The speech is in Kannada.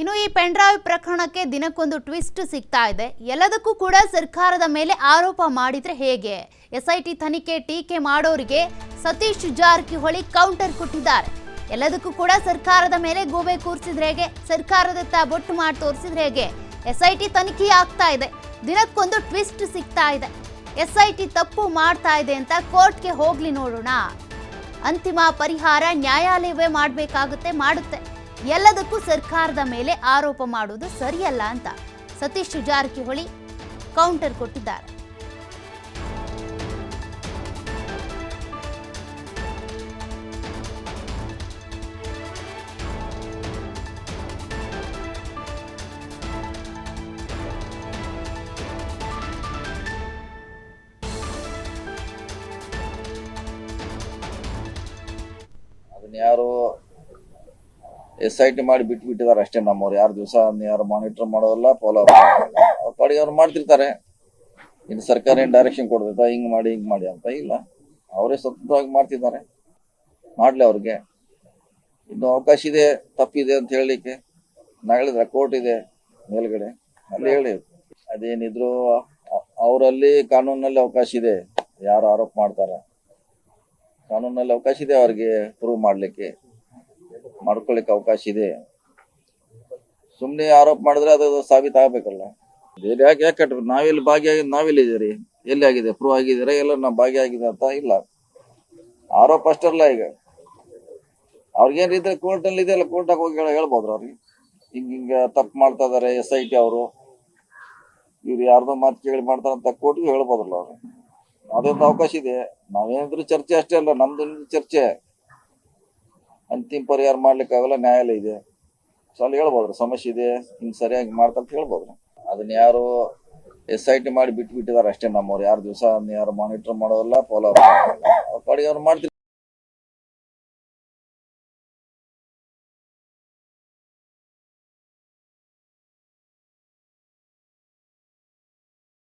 ಇನ್ನು ಈ ಪೆಂಡ್ರಾಯ್ ಪ್ರಕರಣಕ್ಕೆ ದಿನಕ್ಕೊಂದು ಟ್ವಿಸ್ಟ್ ಸಿಗ್ತಾ ಇದೆ. ಎಲ್ಲದಕ್ಕೂ ಕೂಡ ಸರ್ಕಾರದ ಮೇಲೆ ಆರೋಪ ಮಾಡಿದ್ರೆ ಹೇಗೆ? ಎಸ್ಐಟಿ ತನಿಖೆ ಟೀಕೆ ಮಾಡೋರಿಗೆ ಸತೀಶ್ ಜಾರಕಿಹೊಳಿ ಕೌಂಟರ್ ಕೊಟ್ಟಿದ್ದಾರೆ. ಎಲ್ಲದಕ್ಕೂ ಕೂಡ ಸರ್ಕಾರದ ಮೇಲೆ ಗೋಬೆ ಕೂರಿಸಿದ್ರೆ ಹೇಗೆ? ಸರ್ಕಾರದತ್ತ ಬೊಟ್ಟು ಮಾಡಿ ತೋರಿಸಿದ್ರೆ ಹೇಗೆ? ಎಸ್ಐಟಿ ತನಿಖೆ ಆಗ್ತಾ ಇದೆ. ದಿನಕ್ಕೊಂದು ಟ್ವಿಸ್ಟ್ ಸಿಗ್ತಾ ಇದೆ. ಎಸ್ಐಟಿ ತಪ್ಪು ಮಾಡ್ತಾ ಇದೆ ಅಂತ ಕೋರ್ಟ್ಗೆ ಹೋಗ್ಲಿ ನೋಡೋಣ. ಅಂತಿಮ ಪರಿಹಾರ ನ್ಯಾಯಾಲಯವೇ ಮಾಡಬೇಕಾಗುತ್ತೆ, ಮಾಡುತ್ತೆ. ಎಲ್ಲದಕ್ಕೂ ಸರ್ಕಾರದ ಮೇಲೆ ಆರೋಪ ಮಾಡುವುದು ಸರಿಯಲ್ಲ ಅಂತ ಸತೀಶ್ ಜಾರಕಿಹೊಳಿ ಕೌಂಟರ್ ಕೊಟ್ಟಿದ್ದಾರೆ. ಯಾರು ಎಸ್ ಐ ಟಿ ಮಾಡಿ ಬಿಟ್ಬಿಟ್ಟಿದ್ದಾರೆ ಅಷ್ಟೇ ನಮ್ಮವ್ರು. ಯಾರು ದಿವಸ ಯಾರು ಮಾನಿಟರ್ ಮಾಡೋಲ್ಲ ಫಾಲೋ ಅವ್ರ ಪಾಡಿಗೆ ಅವ್ರು ಮಾಡ್ತಿರ್ತಾರೆ. ಇನ್ನು ಸರ್ಕಾರ ಏನು ಡೈರೆಕ್ಷನ್ ಕೊಡ್ತೈತ? ಹಿಂಗ್ ಮಾಡಿ ಹಿಂಗ್ ಮಾಡಿ ಅಂತ ಇಲ್ಲ. ಅವರೇ ಸ್ವತಂತ್ರವಾಗಿ ಮಾಡ್ತಿದ್ದಾರೆ. ಮಾಡ್ಲಿ ಅವ್ರಿಗೆ. ಇನ್ನು ಅವಕಾಶ ಇದೆ, ತಪ್ಪಿದೆ ಅಂತ ಹೇಳಲಿಕ್ಕೆ. ನಾ ಹೇಳಿದ್ರೆ ಕೋರ್ಟ್ ಇದೆ ಮೇಲ್ಗಡೆ. ಅಲ್ಲಿ ಹೇಳಿ. ಅದೇನಿದ್ರು ಅವರಲ್ಲಿ ಕಾನೂನಲ್ಲಿ ಅವಕಾಶ ಇದೆ. ಯಾರು ಆರೋಪ ಮಾಡ್ತಾರೆ. ಕಾನೂನಲ್ಲಿ ಅವಕಾಶ ಇದೆ ಅವ್ರಿಗೆ ಪ್ರೂವ್ ಮಾಡ್ಲಿಕ್ಕೆ. ಮಾಡ್ಕೊಳ್ಳಿಕ್ಕೆ ಅವಕಾಶ ಇದೆ. ಸುಮ್ನೆ ಆರೋಪ ಮಾಡಿದ್ರೆ ಅದು ಸಾಬೀತಾಗಬೇಕಲ್ಲ ಬೇರೆ ಯಾಕೆ ಯಾಕೆ ಕಟ್ಬೇಕು? ನಾವೆಲ್ಲಿ ಭಾಗಿಯಾಗಿ ನಾವೆಲ್ಲಿದ್ದೀರಿ? ಎಲ್ಲಿ ಆಗಿದೆ ಪ್ರೂವ್ ಆಗಿದ್ದೀರಾ? ಎಲ್ಲ ನಾವು ಭಾಗಿಯಾಗಿದೆ ಅಂತ ಇಲ್ಲ. ಆರೋಪ ಅಷ್ಟಲ್ಲ ಈಗ. ಅವ್ರಿಗೇನಿದ್ರೆ ಕೋರ್ಟ್ ಅಲ್ಲಿ ಇದೆಯಲ್ಲ? ಕೋರ್ಟಾಗ ಹೋಗಿ ಹೇಳ- ಹೇಳ್ಬೋದ್ರ ಅವ್ರಿಗೆ? ಹಿಂಗ ಹಿಂಗ ತಪ್ಪು ಮಾಡ್ತಾ ಇದಾರೆ, ಎಸ್ ಐ ಟಿ ಅವರು. ಇವ್ರು ಯಾರ್ದೋ ಮಾತು ಕೇಳಿ ಮಾಡ್ತಾರಂತ ಕೋರ್ಟ್ಗೆ ಹೇಳ್ಬೋದ್ರಲ್ಲ ಅವ್ರು. ಅದೊಂದು ಅವಕಾಶ ಇದೆ. ನಾವೇನಿದ್ರು ಚರ್ಚೆ ಅಷ್ಟೇ ಅಲ್ಲ ನಮ್ದು ಚರ್ಚೆ. ಅಂತಿಮ ಪರಿಹಾರ ಮಾಡ್ಲಿಕ್ಕಾಗಲ್ಲ ನ್ಯಾಯಾಲಯ ಇದೆ. ಸೊ ಅಲ್ಲಿ ಹೇಳ್ಬೋದ್ರ, ಸಮಸ್ಯೆ ಇದೆ ಹಿಂಗ್ ಸರಿಯಾಗಿ ಮಾಡ್ತಂತ ಹೇಳ್ಬೋದ್ರ. ಅದನ್ನ ಯಾರು ಎಸ್ ಐ ಟಿ ಮಾಡಿ ಬಿಟ್ಬಿಟ್ಟಿದ್ದಾರೆ ಅಷ್ಟೇ ನಮ್ಮವ್ರು. ಯಾರು ದಿವಸ ಯಾರು ಮಾನಿಟರ್ ಮಾಡೋಲ್ಲ ಫಾಲೋ ಅಪ್ ಪಾಡಿಗೆ ಅವ್ರು ಮಾಡ್ತಿರ್ತಾರೆ